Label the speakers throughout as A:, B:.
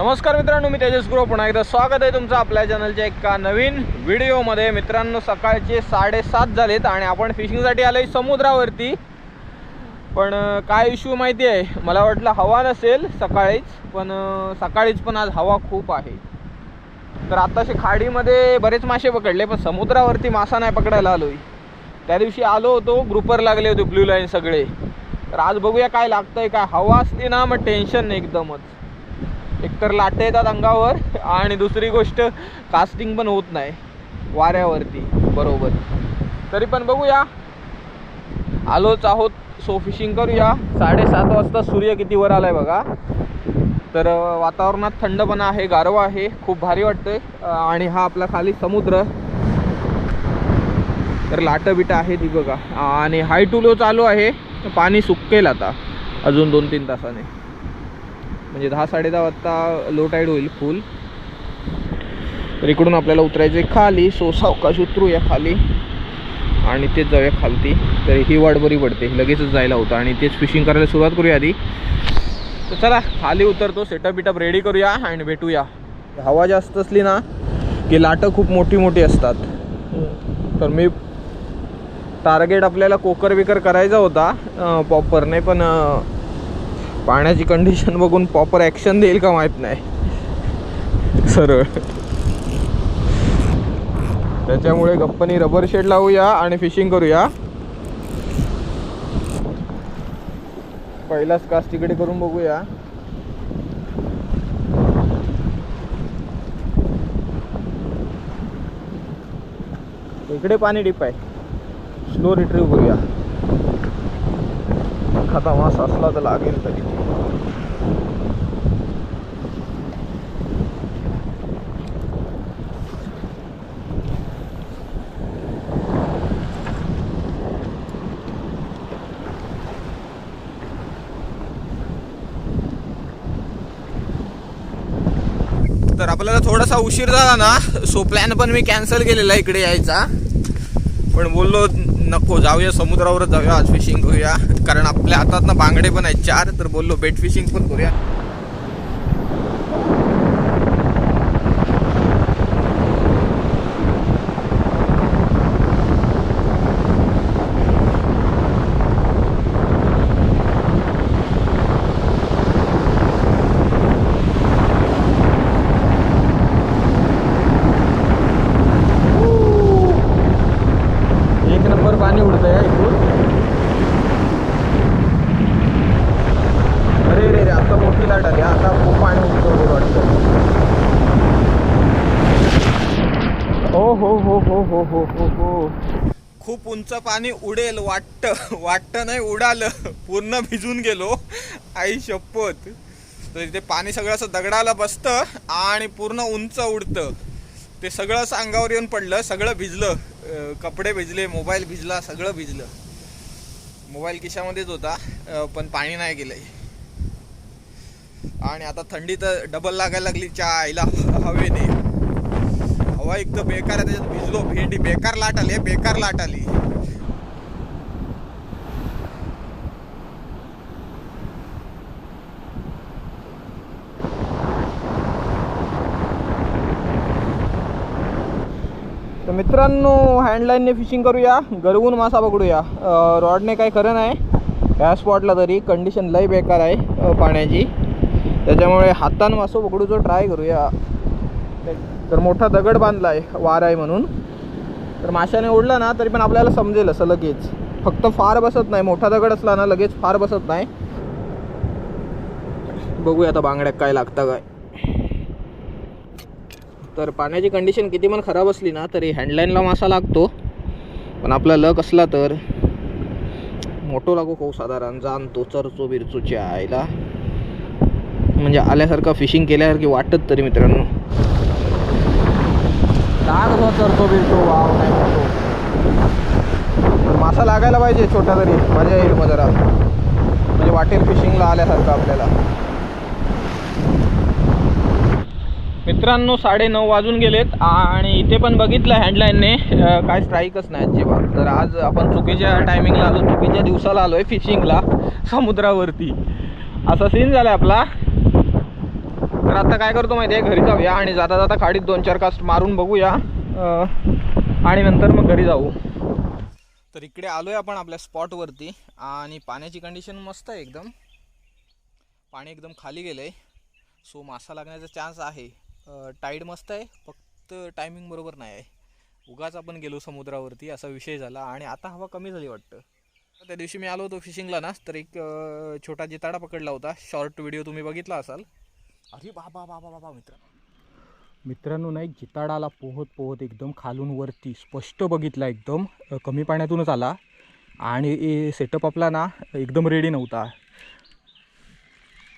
A: नमस्कार मित्रांनो मी तेजस गुरु. पुन्हा एकदा स्वागत आहे तुमचं आपल्या चॅनलच्या एका नवीन व्हिडिओमध्ये. मित्रांनो सकाळचे साडेसात झालेत आणि आपण फिशिंगसाठी आलोय समुद्रावरती. पण काय इश्यू माहिती आहे? मला वाटलं हवा नसेल सकाळीच पण सकाळीच पण आज हवा खूप आहे. तर आत्ताशे खाडीमध्ये बरेच मासे पकडले पण समुद्रावरती मासा नाही पकडायला आलोय. त्या दिवशी आलो होतो ग्रुपर लागले होते ब्ल्यू लाईन सगळे. तर आज बघूया काय लागतंय काय हवा असली ना मग टेन्शन नाही एकदमच. एकतर लाटे येतात अंगावर आणि दुसरी गोष्ट कास्टिंग पण होत नाही. वाऱ्यावरती. बरोबर. तरी पण बघूया. आलोच आहोत. सो फिशिंग करूया. साडेसात वाजता सूर्य किती वर आलाय बघा. तर वातावरणात थंडपणा आहे गारवा आहे. खूप भारी वाटतंय. आणि हा आपला खाली समुद्र. तर लाटं बिटं आहे ती बघा. आणि हाय टू लो चालू आहे. पाणी सुकेल आता. अजून दोन तीन तासाने. म्हणजे दहा साडे दहा वाजता लो टाईड होईल फुल तर इकडून आपल्याला उतरायचं खाली सो सावकाश उतरूया खाली. आणि तेच जाऊया खालती. तर ही वाट बरी पडते. लगेचच जायला होतं. आणि तेच फिशिंग करायला सुरुवात करूया आधी. तर चला खाली उतरतो. सेटअप बिटअप रेडी करूया आणि भेटूया. हवा जास्त असली ना की लाटं खूप मोठी मोठी असतात. तर मी टार्गेट आपल्याला कोकर बिकर करायचा होता पॉपरने पण पाण्याची कंडिशन बघून प्रॉपर ॲक्शन देईल का माहीत नाही. सरळ. त्याच्यामुळे गप्पनी रबर शेड लावूया आणि फिशिंग करूया. पहिलाच कास्ट तिकडे करून बघूया. इकडे पाणी डीप आहे. स्लो रिट्रीव करूया. एखादा मास असला तर लागेल तरी. तर आपल्याला थोडासा उशीर झाला ना सो प्लॅन पण मी कॅन्सल केलेला इकडे यायचा. पण बोललो नको जाऊया समुद्रावरच जाऊया आज फिशिंग करूया. कारण आपल्या हातात ना बांगडे पण आहेत चार तर बोललो बेट फिशिंग पण करूया. खूप उंच पाणी उडेल वाटतं. वाटतं नाही उडालं. पूर्ण भिजून गेलो. आई शपथ. तर इथे पाणी सगळं असं दगडाला बसतं आणि पूर्ण उंच उडतं. ते सगळं असं अंगावर येऊन पडलं. सगळं भिजलं. कपडे भिजले मोबाईल भिजला सगळं भिजलं. मोबाईल खिशामध्येच होता. पण पाणी नाही गेलंय. आणि आता थंडी तर डबल लागायला लागली आईला हवेने. हवा एक तर बेकार आहे त्याच्यात भिजलो भेंडी बेकार लाट आली बेकार लाट आली तर मित्रांनो हँडलाईनने फिशिंग करूया. गरवून मासा पकडूया. रॉडने काही खरं नाही. ह्या स्पॉटला तरी कंडिशन लय बेकार आहे पाण्याची. त्याच्यामुळे हातानं मासो पकडूचं ट्राय करूया. तर मोठा दगड बांधला आहे वार आहे म्हणून. तर माशाने ओढला ना तरी पण आपल्याला समजेल असं लगेच. फक्त फार बसत नाही. मोठा दगड असला ना लगेच फार बसत नाही. बघूया आता बांगड्यात काय लागतं काय. तर पाण्याची कंडिशन किती पण खराब असली ना तरी हँडलाईनला मासा लागतो. पण आपला लक असला तर मोठो लागू खूप साधारण. जाणतो चरचो बिरचोच्या आईला म्हणजे आल्यासारखं फिशिंग केल्यासारखी वाटत तरी मित्रांनो. लाग चरचो चरतो बिरचो वाव नाही मोठो. पण मासा लागायला पाहिजे छोटा तरी. मजा येईल मग जरा. म्हणजे वाटेल फिशिंगला आल्यासारखं आपल्याला. मित्रांनो साडे नऊ वाजून गेलेत आणि इथे पण बघितलं हँडलाईनने काय स्ट्राईकच नाही अजिबात. तर आज आपण चुकीच्या टायमिंगला आलो चुकीच्या दिवसाला आलो आहे फिशिंगला समुद्रावरती. असा सीन झाला आपला. तर आता काय करतो माहिती आहे? घरी जाऊया आणि जाता जाता खाडीत दोन चार कास्ट मारून बघूया. आणि नंतर मग घरी जाऊ. तर इकडे आलोय आपण आपल्या स्पॉटवरती आणि पाण्याची कंडिशन मस्त आहे एकदम. पाणी एकदम खाली गेलं आहे सो मासा लागण्याचा चान्स आहे. टाईड मस्त आहे. फक्त टायमिंग बरोबर नाही आहे. उगाच आपण गेलो समुद्रावरती असा विषय झाला आणि आता हवा कमी झाली वाटतं. त्या दिवशी मी आलो होतो फिशिंगला ना तर एक छोटा जिताडा पकडला होता. शॉर्ट व्हिडिओ तुम्ही बघितला असाल. अरे बाबा बाबा बाबा मित्र मित्रांनो. नाही जिताडाला पोहत पोहत एकदम खालून वरती स्पष्ट बघितला एकदम. कमी पाण्यातूनच आला. आणि सेटअप आपला ना एकदम रेडी नव्हता.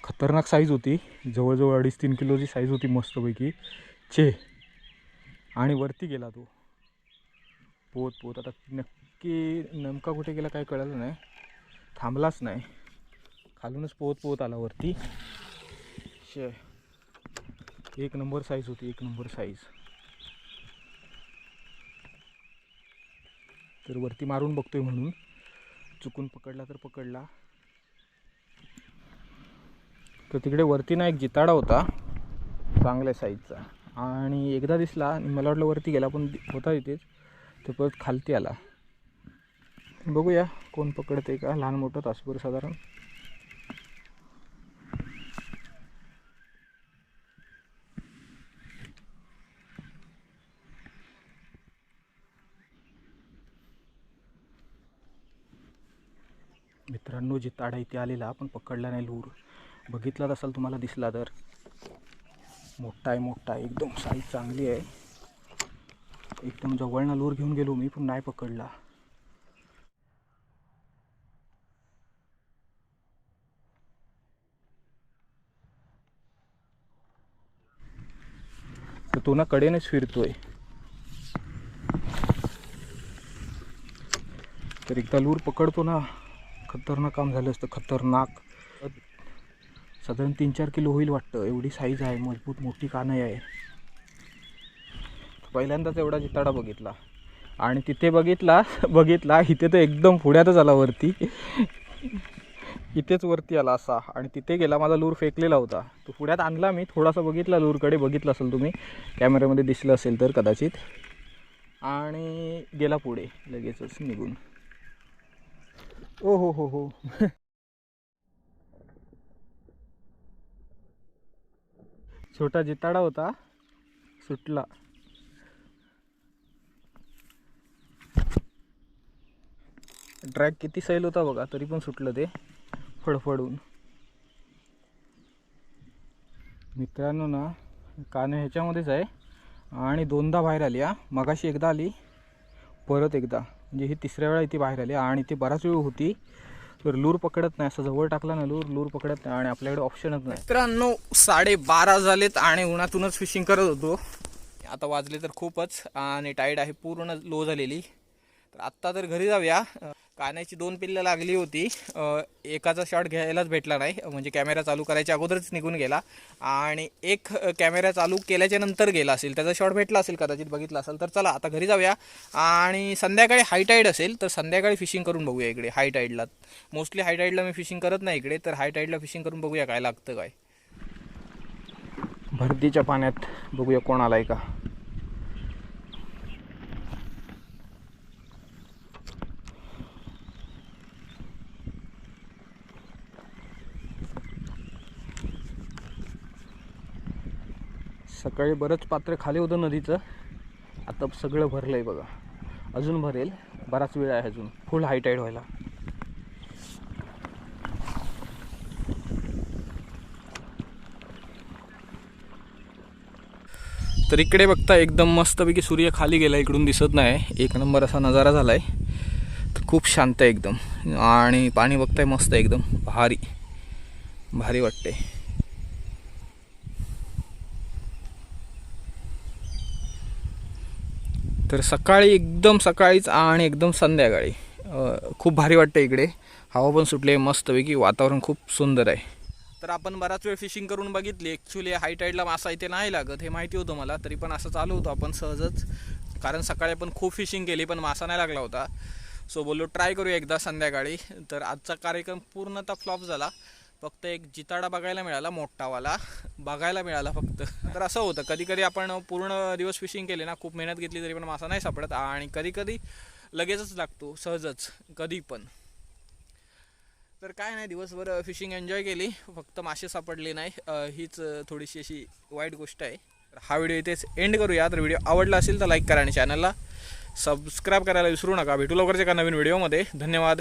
A: खतरनाक साईज होती. जवळजवळ अडीच तीन किलोची साईज होती मस्तपैकी. चे आणि वरती गेला तो. पोहत पोहत आता नक्की नेमका कुठे गेला काय कळलं नाही. थांबलाच नाही. खालूनच पोहत पोहत आला वरती. शे एक नंबर साईज होती एक नंबर साईज तर वरती मारून बघतोय म्हणून. चुकून पकडला तर पकडला. तर तिकडे वरती ना एक जिताडा होता चांगल्या साईजचा आणि एकदा दिसला आणि मला वाटलं वरती गेला पण होता तिथेच. तो परत खालती आला. बघूया कोण पकडते का लहान मोठं तासभर साधारण. मित्रांनो जिताडा इथे आलेला पण पकडला नाही लूर. बघितलाच असाल तुम्हाला दिसला तर. मोठा आहे मोठा आहे. एकदम साईज चांगली आहे. एकदम जवळनं लूर घेऊन गेलो मी पण नाही पकडला. तर तो ना कडेनेच फिरतोय. तर एकदा लूर पकडतो ना खतरनाक काम झालं असतं खतरनाक. साधारण तीन चार किलो होईल वाटतं. एवढी साईज आहे मजबूत मोठी कानई आहे. पहिल्यांदाच एवढा जिताडा बघितला. आणि तिथे बघितला बघितला इथे तर एकदम पुढ्यातच आला वरती. इथेच वरती आला असा. आणि तिथे गेला माझा लूर फेकलेला होता. तो पुढ्यात आणला मी थोडासा बघितला लूरकडे बघितलं असेल तुम्ही. कॅमेऱ्यामध्ये दिसलं असेल तर कदाचित. आणि गेला पुढे लगेचच निघून. ओ हो हो हो. छोटा जिताडा होता. सुटला. ड्रॅग किती सैल होता बघा तरी पण सुटलं ते. फडफडून. मित्रांनो ना कान ह्याच्यामध्येच आहे. आणि दोनदा बाहेर आली हा. मगाशी एकदा आली परत एकदा. म्हणजे ही तिसऱ्या वेळा इथे बाहेर आली आणि ती बराच वेळ होती. तर लूर पकडत नाही असं जवळ टाकला ना लूर लूर पकडत नाही आणि आपल्याकडे ऑप्शनच नाही. मित्रांनो साडेबारा झालेत आणि उन्हातूनच फिशिंग करत होतो. आता वाजले तर खूपच आणि टाईड आहे पूर्ण लो झालेली. तर आत्ता तर घरी जाऊया. कान्याची दोन पिल्लं लागली होती. एकाचा शॉट घ्यायलाच भेटला नाही. म्हणजे कॅमेरा चालू करायच्या अगोदरच निघून गेला. आणि एक कॅमेरा चालू केल्याच्यानंतर गेला असेल. त्याचा शॉट भेटला असेल कदाचित बघितला असेल तर चला आता घरी जाऊया. आणि संध्याकाळी हायटाईड असेल तर संध्याकाळी फिशिंग करून बघूया इकडे हायटाईडला मोस्टली हायटाईडला मी फिशिंग करत नाही इकडे तर हायटाईडला फिशिंग करून बघूया काय लागतं काय. भरतीच्या पाण्यात बघूया कोण आलाय का. सकाळी बरंच पात्र खाली होतं नदीचं. आता सगळं भरलं आहे बघा. अजून भरेल. बराच वेळ आहे अजून. फुल हायटाईड व्हायला. तर इकडे बघता एकदम मस्तपैकी सूर्य खाली गेला इकडून दिसत नाही. एक नंबर असा नजारा झाला आहे तर खूप शांत आहे एकदम. आणि पाणी बघताय मस्त आहे एकदम. भारी. भारी वाटते तर सकाळी एकदम सकाळीच आणि एकदम संध्याकाळी. खूप भारी वाटतं इकडे. हवा पण सुटली आहे मस्तपैकी वातावरण खूप सुंदर आहे. तर आपण बराच वेळ फिशिंग करून बघितली. ॲक्च्युली हायटाईडला मासा इथे नाही लागत हे माहिती होतं मला. तरी पण असं चालू होतं आपण सहजच. कारण सकाळी आपण खूप फिशिंग केली पण मासा नाही लागला होता. सो बोललो ट्राय करूया एकदा संध्याकाळी. तर आजचा कार्यक्रम पूर्णतः फ्लॉप झाला. फक्त एक जिताडा बघायला मिळाला मोठावाला. बघायला मिळाला फक्त. तर असं होतं. कधी कधी आपण पूर्ण दिवस फिशिंग केले ना खूप मेहनत घेतली तरी पण मासा नाही सापडत. आणि कधी कधी लगेचच लागतो सहजच. कधी पण. तर काय नाही दिवसभर फिशिंग एन्जॉय केली. फक्त मासे सापडले नाही. हीच थोडीशी अशी वाईट गोष्ट आहे. हा व्हिडिओ इथेच एंड करूया. तर व्हिडिओ आवडला असेल तर लाईक करा आणि चॅनलला सबस्क्राईब करायला विसरू नका. भेटू लवकरच एका नवीन व्हिडिओमध्ये धन्यवाद.